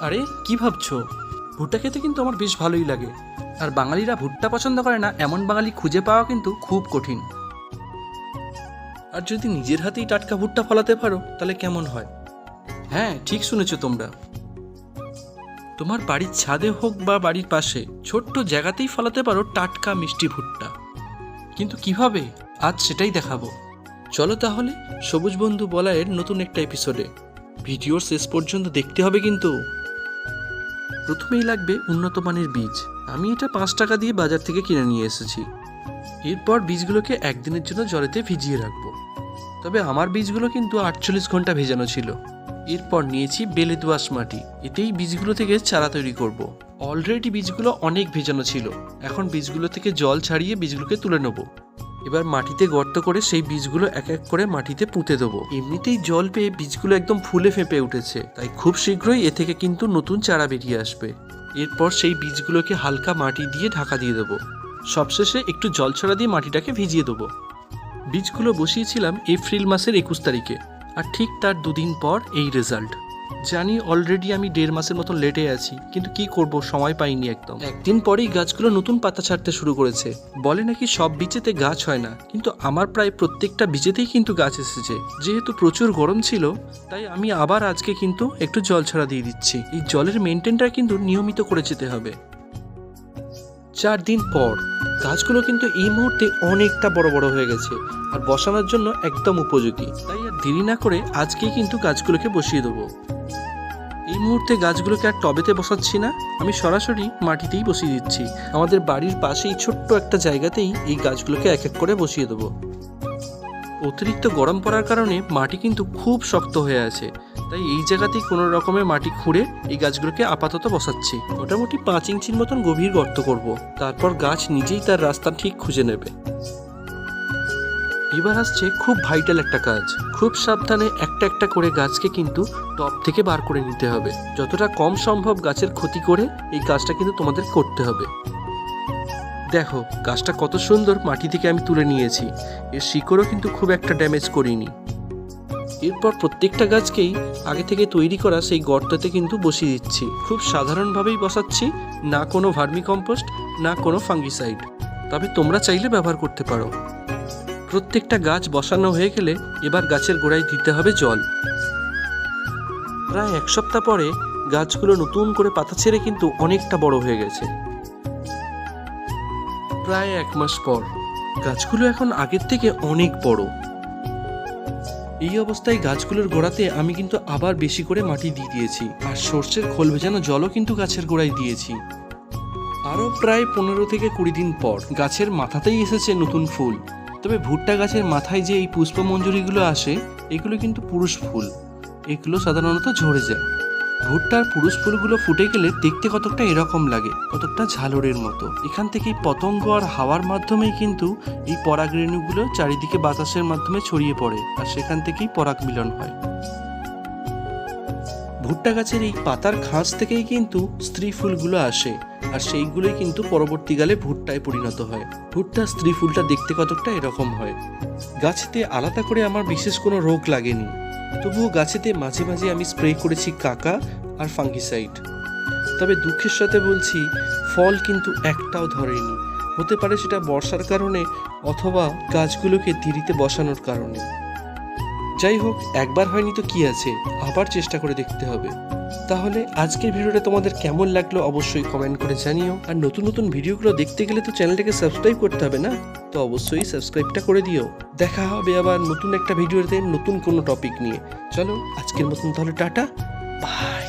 আরে, কি ভাবছ? ভুট্টা খেতে কিন্তু আমার বেশ ভালোই লাগে। আর বাঙালিরা ভুট্টা পছন্দ করে না, এমন বাঙালি খুঁজে পাওয়া কিন্তু খুব কঠিন। আর যদি নিজের হাতেই টাটকা ভুট্টা ফলাতে পারো, তাহলে কেমন হয়? হ্যাঁ ঠিক শুনেছো তোমরা। তোমার বাড়ির ছাদে হোক বা বাড়ির পাশে, ছোট্ট জায়গাতেই ফলাতে পারো টাটকা মিষ্টি ভুট্টা। কিন্তু কীভাবে? আজ সেটাই দেখাবো। চলো তাহলে, সবুজ বন্ধু বলায়ের নতুন একটা এপিসোডে। ভিডিওর শেষ পর্যন্ত দেখতে হবে কিন্তু। প্রথমেই লাগবে উন্নত মানের বীজ। আমি এটা পাঁচ টাকা দিয়ে বাজার থেকে কিনে নিয়ে এসেছি। এরপর বীজগুলোকে একদিনের জন্য জলেতে ভিজিয়ে রাখব। তবে আমার বীজগুলো কিন্তু আটচল্লিশ ঘণ্টা ভেজানো ছিল। এরপর নিয়েছি বেলে দোআঁশ মাটি। এতেই বীজগুলো থেকে চারা তৈরি করব। অলরেডি বীজগুলো অনেক ভেজানো ছিল। এখন বীজগুলো থেকে জল ছাড়িয়ে বীজগুলোকে তুলে নেব। এবার মাটিতে গর্ত করে সেই বীজগুলো এক এক করে মাটিতে পুঁতে দেবো। এমনিতেই জল পেয়ে বীজগুলো একদম ফুলে ফেঁপে উঠেছে। তাই খুব শীঘ্রই এ থেকে কিন্তু নতুন চারা বেরিয়ে আসবে। এরপর সেই বীজগুলোকে হালকা মাটি দিয়ে ঢাকা দিয়ে দেবো। সবশেষে একটু জল ছড়া দিয়ে মাটিটাকে ভিজিয়ে দেবো। বীজগুলো বসিয়েছিলাম এপ্রিল মাসের একুশ তারিখে। আর ঠিক তার দুদিন পর এই রেজাল্ট। জানি অলরেডি আমি দেড় মাসের মতো লেটে আছি, কিন্তু কি করব, সময় পাইনি একদম। একদিন পরেই গাছগুলো নতুন পাতা ছাড়তে শুরু করেছে। বলে নাকি সব বীজেতে গাছ হয় না, কিন্তু আমার প্রায় প্রত্যেকটা বীজেতেই কিন্তু গাছ এসেছে। যেহেতু প্রচুর গরম ছিল, তাই আমি আবার আজকে কিন্তু একটু জল ছাড়া দিয়ে দিচ্ছি। এই জলের মেনটেনটা কিন্তু নিয়মিত করে যেতে হবে। চার দিন পর, গাছগুলো কিন্তু এই মুহূর্তে অনেকটা বড় বড় হয়ে গেছে, আর বসানোর জন্য একদম উপযোগী। তাই আর দেরি না করে আজকেই কিন্তু গাছগুলোকে বসিয়ে দেবো। এই মুহূর্তে গাছগুলোকে আর টবেতে বসাচ্ছি না। আমি সরাসরি মাটিতেই বসিয়ে দিচ্ছি। আমাদের বাড়ির পাশেই ছোট্ট একটা জায়গাতেই এই গাছগুলোকে এক এক করে বসিয়ে দেবো। অতিরিক্ত গরম পড়ার কারণে মাটি কিন্তু খুব শক্ত হয়ে আছে। তাই এই জায়গাতেই কোনো রকমের মাটি খুঁড়ে এই গাছগুলোকে আপাতত বসাচ্ছি। মোটামুটি পাঁচ ইঞ্চির মতন গভীর গর্ত করব। তারপর গাছ নিজেই তার রাস্তা ঠিক খুঁজে নেবে। এবার আসছে খুব ভাইটাল একটা কাজ। খুব সাবধানে একটা একটা করে গাছকে কিন্তু টপ থেকে বার করে নিতে হবে। যতটা কম সম্ভব গাছের ক্ষতি করে এই কাজটা কিন্তু তোমাদের করতে হবে। দেখো, গাছটা কত সুন্দর মাটি থেকে আমি তুলে নিয়েছি। এর শিকড়ও কিন্তু খুব একটা ড্যামেজ করিনি। এরপর প্রত্যেকটা গাছকেই আগে থেকে তৈরি করা সেই গর্ততে কিন্তু বসিয়ে দিচ্ছি। খুব সাধারণভাবেই বসাচ্ছি, না কোনো ভার্মি কম্পোস্ট না কোনো ফাঙ্গিসাইড। তবে তোমরা চাইলে ব্যবহার করতে পারো। প্রত্যেকটা গাছ বসানো হয়ে গেলে এবার গাছের গোড়ায় দিতে হবে জল। প্রায় এক সপ্তাহ পরে গাছগুলো নতুন করে পাতা ছেড়ে কিন্তু অনেকটা বড় হয়ে গেছে। প্রায় এক মাস পর গাছগুলো এখন আগের থেকে অনেক বড়। এই অবস্থায় গাছগুলোর গোড়াতে আমি কিন্তু আবার বেশি করে মাটি দিয়ে দিয়েছি আর সর্ষের খোল ভেজানো জলও কিন্তু গাছের গোড়ায় দিয়েছি। আরও প্রায় পনেরো থেকে কুড়ি দিন পর গাছের মাথাতেই এসেছে নতুন ফুল। তবে ভুট্টা গাছের মাথায় যে এই পুষ্পমঞ্জুরিগুলো আসে, এগুলো কিন্তু পুরুষ ফুল। এগুলো সাধারণত ঝরে যায়। ভুট্টার পুরুষ ফুলগুলো ফুটে গেলে দেখতে কতকটা এরকম লাগে, কতকটা ঝালরের মতো। এখান থেকেই পতঙ্গ আর হাওয়ার মাধ্যমেই কিন্তু এই পরাগরেণুগুলো চারিদিকে বাতাসের মাধ্যমে ছড়িয়ে পড়ে, আর সেখান থেকেই পরাগ মিলন হয়। ভুট্টা গাছের এই পাতার খাঁজ থেকেই কিন্তু স্ত্রী ফুলগুলো আসে। আর সেইগুলোই কিন্তু পরবর্তীকালে ভুট্টায় পরিণত হয়। ভুট্টা স্ত্রী ফুলটা দেখতে কতকটা এরকম হয়। গাছেতে আলাদা করে আমার বিশেষ কোনো রোগ লাগেনি। তবুও গাছেতে মাঝে মাঝে আমি স্প্রে করেছি কাকা আর ফাঙ্গিসাইড। তবে দুঃখের সাথে বলছি, ফল কিন্তু একটাও ধরেনি। হতে পারে সেটা বর্ষার কারণে অথবা গাছগুলোকে দেরিতে বসানোর কারণে। যাই হোক, একবার হয়নি তো কি আছে, আবার চেষ্টা করে দেখতে হবে। তাহলে আজকের ভিডিওটা তোমাদের কেমন লাগল অবশ্যই কমেন্ট করে জানিও। আর নতুন নতুন ভিডিওগুলো দেখতে গেলে তো চ্যানেলটাকে সাবস্ক্রাইব করতে হবে না? তো অবশ্যই সাবস্ক্রাইবটা করে দিও। দেখা হবে আবার নতুন একটা ভিডিওতে নতুন কোনো টপিক নিয়ে। চলো, আজকের মতন তাহলে টাটা। বাই